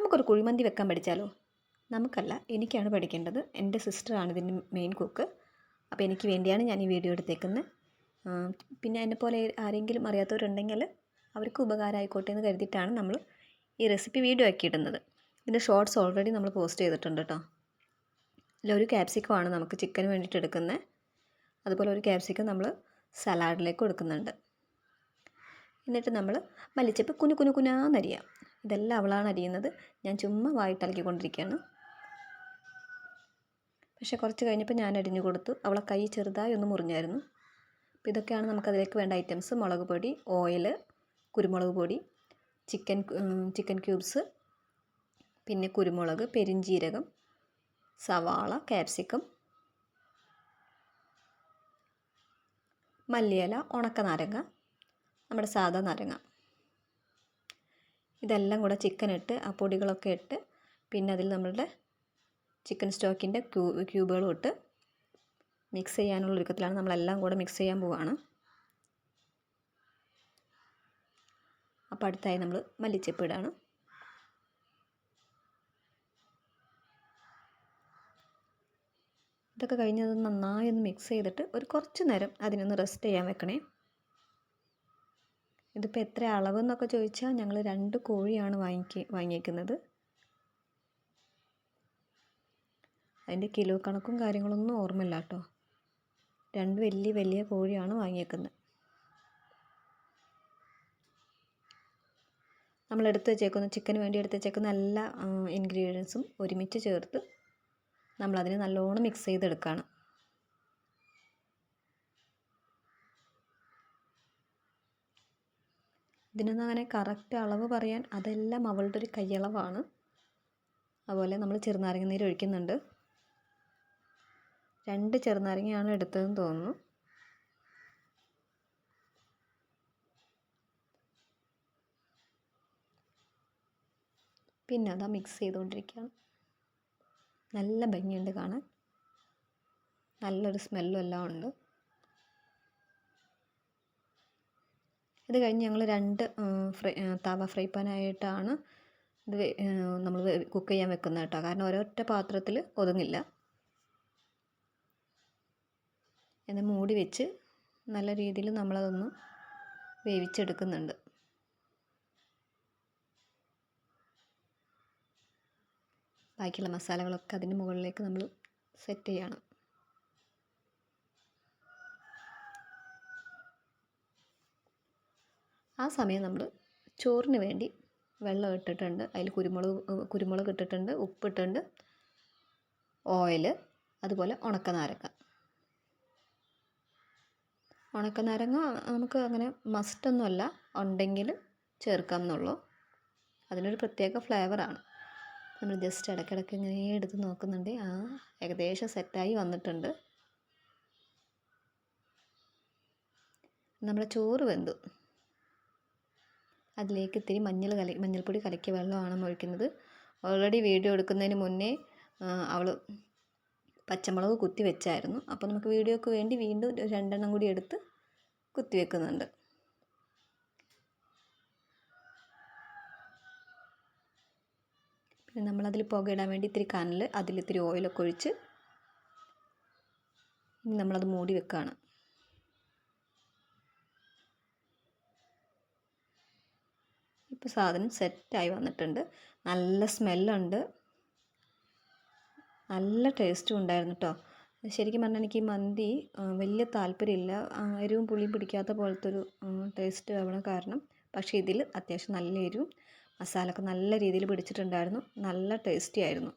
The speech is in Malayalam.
നമുക്കൊരു കുഴിമന്തി വെക്കാൻ പഠിച്ചാലോ? നമുക്കല്ല എനിക്കാണ് പഠിക്കേണ്ടത്. എന്റെ സിസ്റ്ററാണ് ഇതിന്റെ മെയിൻ കുക്ക്. അപ്പോൾ എനിക്ക് വേണ്ടിയാണ് ഞാൻ ഈ വീഡിയോ എടുത്തേക്കുന്നത്. പിന്നെ എന്നെപ്പോലെ ആരെങ്കിലും അറിയാത്തവരുണ്ടെങ്കിൽ അവർക്ക് ഉപകാരമായിക്കോട്ടെ എന്ന് കരുതിയിട്ടാണ് നമ്മൾ ഈ റെസിപ്പി വീഡിയോ ആക്കി ഇടുന്നത്. ഇതിന്റെ ഷോർട്സ് ഓൾറെഡി നമ്മൾ പോസ്റ്റ് ചെയ്തിട്ടുണ്ട് കേട്ടോ. അതിലൊരു ക്യാപ്സിക്കം ആണ് നമുക്ക് ചിക്കന് വേണ്ടിയിട്ട് എടുക്കുന്നത്. അതുപോലെ ഒരു ക്യാപ്സിക്കം നമ്മൾ സലാഡിലേക്ക് കൊടുക്കുന്നുണ്ട്. എന്നിട്ട് നമ്മൾ മല്ലിച്ചപ്പ് കുനു കുനു കുനാന്നരിയാം. ഇതെല്ലാം അവളാണ് അരിയുന്നത്. ഞാൻ ചുമ്മാ വായിട്ടലക്കിക്കൊണ്ടിരിക്കുകയാണ്. പക്ഷേ കുറച്ച് കഴിഞ്ഞപ്പോൾ ഞാൻ അരിഞ്ഞു കൊടുത്തു. അവളെ കൈ ചെറുതായി ഒന്ന് മുറിഞ്ഞായിരുന്നു. അപ്പോൾ ഇതൊക്കെയാണ് നമുക്കതിലേക്ക് വേണ്ട ഐറ്റംസ്. മുളക് പൊടി ഓയിൽ കുരുമുളക് പൊടി ചിക്കൻ ചിക്കൻ ക്യൂബ്സ് പിന്നെ കുരുമുളക് പെരിഞ്ജീരകം സവാള ക്യാപ്സിക്കം മല്ലിയില ഉണക്ക നാരങ്ങ നമ്മുടെ സാധാ നാരങ്ങ. ഇതെല്ലാം കൂടെ ചിക്കൻ ഇട്ട് ആ പൊടികളൊക്കെ ഇട്ട് പിന്നെ അതിൽ നമ്മളുടെ ചിക്കൻ സ്റ്റോക്കിന്റെ ക്യൂ ക്യൂബുകളും ഇട്ട് മിക്സ് ചെയ്യാനുള്ള ഒരുക്കത്തിലാണ് നമ്മളെല്ലാം കൂടെ മിക്സ് ചെയ്യാൻ പോവുകയാണ് അപ്പോൾ അടുത്തായി നമ്മൾ മല്ലിച്ചപ്പ് ഇടാണ്. ഇതൊക്കെ കഴിഞ്ഞത് നന്നായി ഒന്ന് മിക്സ് ചെയ്തിട്ട് ഒരു കുറച്ച് നേരം അതിനൊന്ന് റെസ്റ്റ് ചെയ്യാൻ വെക്കണേ. ഇതിപ്പോൾ എത്ര അളവെന്നൊക്കെ ചോദിച്ചാൽ ഞങ്ങൾ രണ്ട് കോഴിയാണ് വാങ്ങിക്ക വാങ്ങിയേക്കുന്നത്. അതിന്റെ കിലോ കണക്കും കാര്യങ്ങളൊന്നും ഓർമ്മയില്ല കേട്ടോ രണ്ട് വലിയ വലിയ കോഴിയാണ് വാങ്ങിയേക്കുന്നത്. നമ്മൾ എടുത്ത് വെച്ചേക്കുന്ന ചിക്കന് വേണ്ടി എടുത്ത് വെച്ചേക്കുന്ന എല്ലാ ഇൻഗ്രീഡിയൻസും ഒരുമിച്ച് ചേർത്ത് നമ്മളതിനെ നല്ലോണം മിക്സ് ചെയ്തെടുക്കുകയാണ് ഇതിനൊന്നും അങ്ങനെ കറക്റ്റ് അളവ് പറയാൻ അതെല്ലാം അവളുടെ ഒരു കൈയളവാണ്. അതുപോലെ നമ്മൾ ചെറുനാരങ്ങ നീര് ഒഴിക്കുന്നുണ്ട്. രണ്ട് ചെറുനാരങ്ങയാണ് എടുത്തതെന്ന് തോന്നുന്നു. പിന്നെ അതാ മിക്സ് ചെയ്തുകൊണ്ടിരിക്കുകയാണ് നല്ല ഭംഗിയുണ്ട് കാണാൻ. നല്ലൊരു സ്മെല്ലും എല്ലാം ഉണ്ട്. ഇത് കഴിഞ്ഞ് ഞങ്ങൾ രണ്ട് ഫ്രൈ തവ ഫ്രൈ പാനായിട്ടാണ് ഇത് നമ്മൾ കുക്ക് ചെയ്യാൻ വെക്കുന്നത് കേട്ടോ. കാരണം ഒരൊറ്റ പാത്രത്തിൽ ഒതുങ്ങില്ല. എന്ന് മൂടി വെച്ച് നല്ല രീതിയിൽ നമ്മളതൊന്ന് വേവിച്ചെടുക്കുന്നുണ്ട്. ബാക്കിയുള്ള മസാലകളൊക്കെ അതിന്റെ മുകളിലേക്ക് നമ്മൾ സെറ്റ് ചെയ്യണം. ആ സമയം നമ്മൾ ചോറിന് വേണ്ടി വെള്ളം ഇട്ടിട്ടുണ്ട്. അതിൽ കുരുമുളക് കുരുമുളക് ഇട്ടിട്ടുണ്ട് ഉപ്പിട്ടുണ്ട് ഓയിൽ അതുപോലെ ഉണക്ക നാരങ്ങ ഉണക്ക നാരങ്ങ നമുക്ക് അങ്ങനെ മസ്റ്റൊന്നുമല്ല ഉണ്ടെങ്കിൽ ചേർക്കാം എന്നുള്ളൂ. അതിനൊരു പ്രത്യേക ഫ്ലേവറാണ് നമ്മൾ ജസ്റ്റ് ഇടയ്ക്കിടയ്ക്ക് ഇങ്ങനെ എടുത്ത് നോക്കുന്നുണ്ട്. ആ ഏകദേശം സെറ്റായി വന്നിട്ടുണ്ട്. നമ്മുടെ ചോറ് വെന്തു. അതിലേക്ക് ഇത്തിരി മഞ്ഞൾ കല മഞ്ഞൾപ്പൊടി കലക്കിയ വെള്ളമാണ് ഒഴിക്കുന്നത്. ഓൾറെഡി വീഡിയോ എടുക്കുന്നതിന് മുന്നേ അവൾ പച്ചമുളക് കുത്തി വെച്ചായിരുന്നു. അപ്പോൾ നമുക്ക് വീഡിയോക്ക് വേണ്ടി വീണ്ടും രണ്ടെണ്ണം കൂടി എടുത്ത് കുത്തി വെക്കുന്നുണ്ട്. പിന്നെ നമ്മളതിൽ പുകയിടാൻ വേണ്ടി ഇത്തിരി കനൽ അതിലിത്തിരി ഓയിലൊക്കെ ഒഴിച്ച് നമ്മളത് മൂടി വെക്കുകയാണ് ഇപ്പോൾ സാധനം സെറ്റായി വന്നിട്ടുണ്ട്. നല്ല സ്മെല്ലുണ്ട്. നല്ല ടേസ്റ്റും ഉണ്ടായിരുന്നു കേട്ടോ ശരിക്കും പറഞ്ഞാൽ എനിക്ക് ഈ മന്തി വലിയ താല്പര്യമില്ല. എരിവും പുളിയും പിടിക്കാത്ത പോലത്തെ ഒരു ടേസ്റ്റ് ആവണ കാരണം. പക്ഷേ ഇതിൽ അത്യാവശ്യം നല്ല എരിവും മസാലൊക്കെ നല്ല രീതിയിൽ പിടിച്ചിട്ടുണ്ടായിരുന്നു. നല്ല ടേസ്റ്റി ആയിരുന്നു.